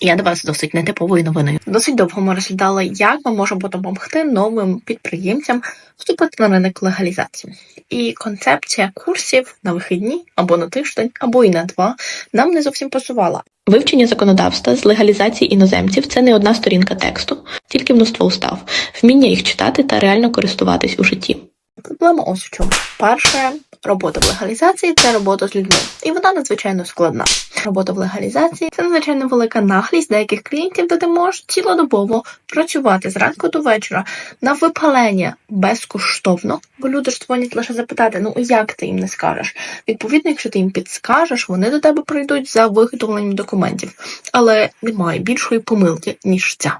Я до вас досить нетиповою новиною. Досить довго ми розглядали, як ми можемо допомогти новим підприємцям вступити на ринок легалізації. І концепція курсів на вихідні або на тиждень, або і на два нам не зовсім пасувала. Вивчення законодавства з легалізації іноземців це не одна сторінка тексту, тільки множство устав, вміння їх читати та реально користуватись у житті. Проблема ось в чому. Перше, робота в легалізації це робота з людьми, і вона надзвичайно складна. Робота в легалізації це надзвичайно велика наглість деяких клієнтів, де ти можеш цілодобово працювати зранку до вечора на випалення безкоштовно, бо люди ж дзвонять лише запитати: ну як ти їм не скажеш? Відповідно, якщо ти їм підскажеш, вони до тебе прийдуть за виготовленням документів, але немає більшої помилки ніж ця.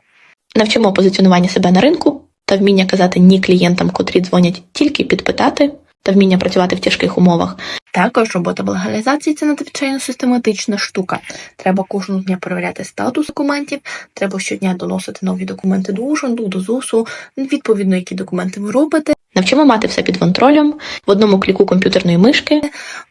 Навчимо позиціонування себе на ринку та вміння казати ні клієнтам, котрі дзвонять тільки підпитати, та вміння працювати в тяжких умовах. Також робота в легалізації це надзвичайно систематична штука. Треба кожного дня перевіряти статус документів, треба щодня доносити нові документи до ужинду, до ЗУСу, відповідно, які документи ви робите. Навчимо мати все під контролем в одному кліку комп'ютерної мишки,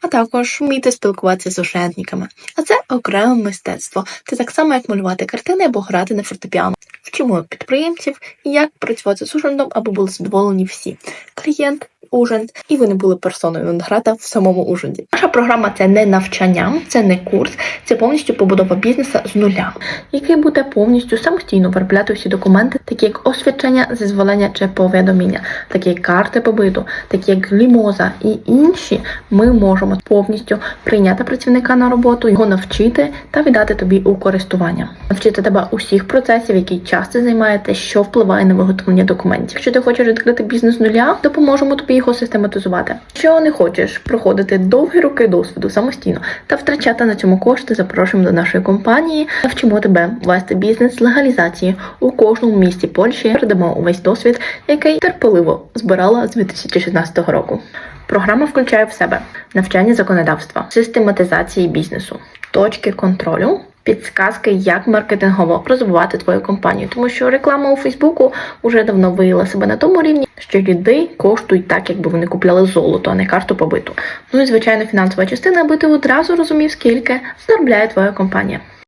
а також вміти спілкуватися з ошентниками. А це окреме мистецтво. Це так само, як малювати картини або грати на фортепіано. Вчимо підприємців, як працювати з ужином, аби були задоволені всі. Клієнт, ужин, і ви не були персоною нон-грата в самому ужинді. Наша програма це не навчання, це не курс, це повністю побудова бізнесу з нуля, який буде повністю самостійно виробляти всі документи, такі як освідчення, зізволення чи повідомлення, такі як карти побиту, такі як лімоза і інші. Ми можемо повністю прийняти працівника на роботу, його навчити та віддати тобі у користування, навчити тебе усіх процесів, які часто займаєте, що впливає на виготовлення документів. Якщо ти хочеш відкрити бізнес з нуля, допоможемо тобі його систематизувати. Якщо не хочеш проходити довгі роки досвіду самостійно та втрачати на цьому кошти, запрошуємо до нашої компанії. Навчимо тебе вести бізнес легалізації у кожному місті Польщі. Передамо увесь досвід, який терпеливо збирала з 2016 року. Програма включає в себе навчання законодавства, систематизації бізнесу, точки контролю. Підсказки, як маркетингово розвивати твою компанію, тому що реклама у Фейсбуку вже давно виявила себе на тому рівні, що людей коштують так, якби вони купляли золото, а не карту побиту. Ну і звичайно, фінансова частина, аби ти одразу розумів, скільки заробляє твоя компанія.